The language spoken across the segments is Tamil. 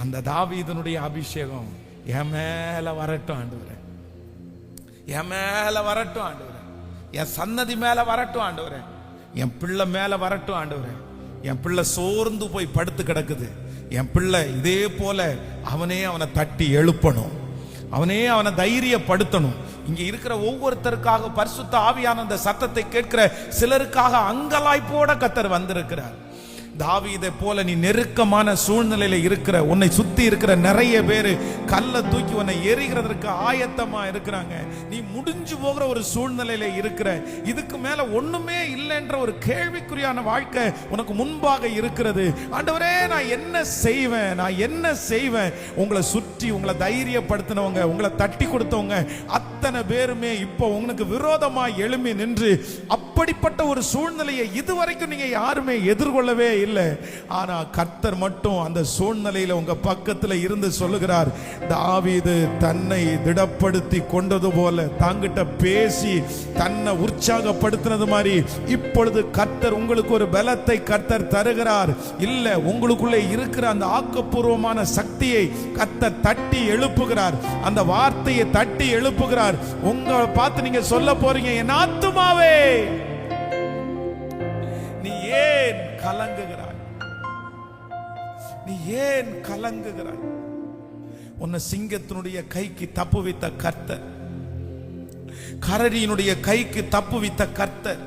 அந்த தாவீதனுடைய அபிஷேகம் என் மேல வரட்டும் ஆண்டவரே. என் மேல வரட்டும் ஆண்டவரே. என் சன்னதி மேல வரட்டும் ஆண்டவரே. என் பிள்ளை மேல வரட்டும் ஆண்டவரே. என் பிள்ளை சோர்ந்து போய் படுத்து கிடக்குது. என் பிள்ளை இதே போல அவனே அவனை தட்டி எழுப்பணும். அவனே அவனை தைரியப்படுத்தணும். இங்க இருக்கிற ஒவ்வொருத்தருக்காக பரிசுத்த ஆவியான அந்த சத்தத்தை கேட்கிற சிலருக்காக அங்கலாய்ப்போட கத்தர் வந்திருக்கிறார். தாவீதை போல நீ நெருக்கமான சூழ்நிலையில இருக்கிற உன்னை சுத்தி இருக்கிற நிறைய பேரு கல்லை தூக்கி உன்னை எரிகிறதற்கு ஆயத்தமா இருக்கிறாங்க. நீ முடிஞ்சு போகிற ஒரு சூழ்நிலையில இருக்கிற இதுக்கு மேல ஒண்ணுமே இல்லைன்ற ஒரு கேள்விக்குறியான வாழ்க்கை உனக்கு முன்பாக இருக்கிறது. ஆண்டவரே நான் என்ன செய்வேன்? நான் என்ன செய்வேன்? உங்களை சுற்றி உங்களை தைரியப்படுத்தினவங்க உங்களை தட்டி கொடுத்தவங்க அத்தனை பேருமே இப்போ உங்களுக்கு விரோதமா எழுமி நின்று அப்படிப்பட்ட ஒரு சூழ்நிலையை இதுவரைக்கும் நீங்க யாருமே எதிர்கொள்ளவே இல்லை. ஆனா கர்த்தர் மட்டும் அந்த சூழ்நிலையில உங்க பக்கத்துல இருந்து சொல்லுகிறார் தாவிது தன்னை திடப்படுத்தி கொண்டது போல தாங்கிட்ட பேசி தன்னை உற்சாகப்படுத்தினது மாதிரி இப்பொழுது கர்த்தர் உங்களுக்கு ஒரு பலத்தை கர்த்தர் தருகிறார். இல்ல உங்களுக்குள்ளே இருக்கிற அந்த ஆக்கப்பூர்வமான சக்தியை கர்த்தர் தட்டி எழுப்புகிறார். அந்த வார்த்தையை தட்டி எழுப்புகிறார். உங்களை பார்த்து நீங்க சொல்ல போறீங்க என் ஆத்துமாவே! கலங்குகிறாய். நீ ஏன் கலங்குகிறாய்? உன்னை சிங்கத்தினுடைய கைக்கு தப்புவித்த கர்த்தர். கரடியினுடைய கைக்கு தப்புவித்த கர்த்தர்.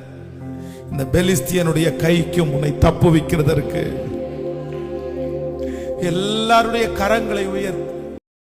இந்த பெலிஸ்தியனுடைய கைக்கும் உன்னை தப்புவிக்கிறதற்கு. எல்லாருடைய கரங்களை உயர்த்தி